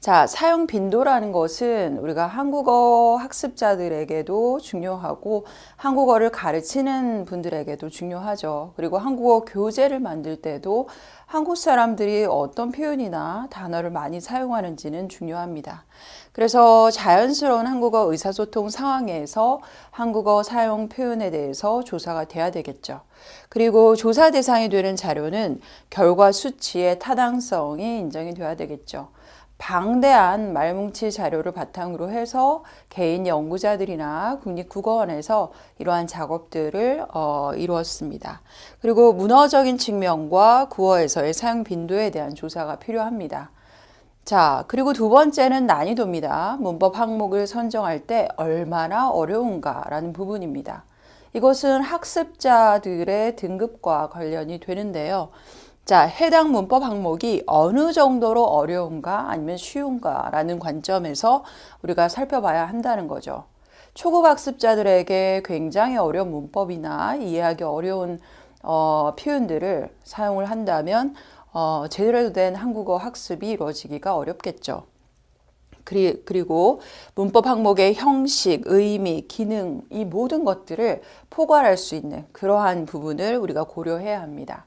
자, 사용 빈도라는 것은 우리가 한국어 학습자들에게도 중요하고 한국어를 가르치는 분들에게도 중요하죠. 그리고 한국어 교재를 만들 때도 한국 사람들이 어떤 표현이나 단어를 많이 사용하는지는 중요합니다. 그래서 자연스러운 한국어 의사소통 상황에서 한국어 사용 표현에 대해서 조사가 돼야 되겠죠. 그리고 조사 대상이 되는 자료는 결과 수치의 타당성이 인정이 돼야 되겠죠. 방대한 말뭉치 자료를 바탕으로 해서 개인 연구자들이나 국립국어원에서 이러한 작업들을 어, 이루었습니다. 그리고 문어적인 측면과 구어에서의 사용 빈도에 대한 조사가 필요합니다. 자, 그리고 두 번째는 난이도입니다. 문법 항목을 선정할 때 얼마나 어려운가라는 부분입니다. 이것은 학습자들의 등급과 관련이 되는데요. 자, 해당 문법 항목이 어느 정도로 어려운가 아니면 쉬운가라는 관점에서 우리가 살펴봐야 한다는 거죠. 초급 학습자들에게 굉장히 어려운 문법이나 이해하기 어려운 어, 표현들을 사용을 한다면 어, 제대로 된 한국어 학습이 이루어지기가 어렵겠죠. 그리, 그리고 문법 항목의 형식, 의미, 기능, 이 모든 것들을 포괄할 수 있는 그러한 부분을 우리가 고려해야 합니다.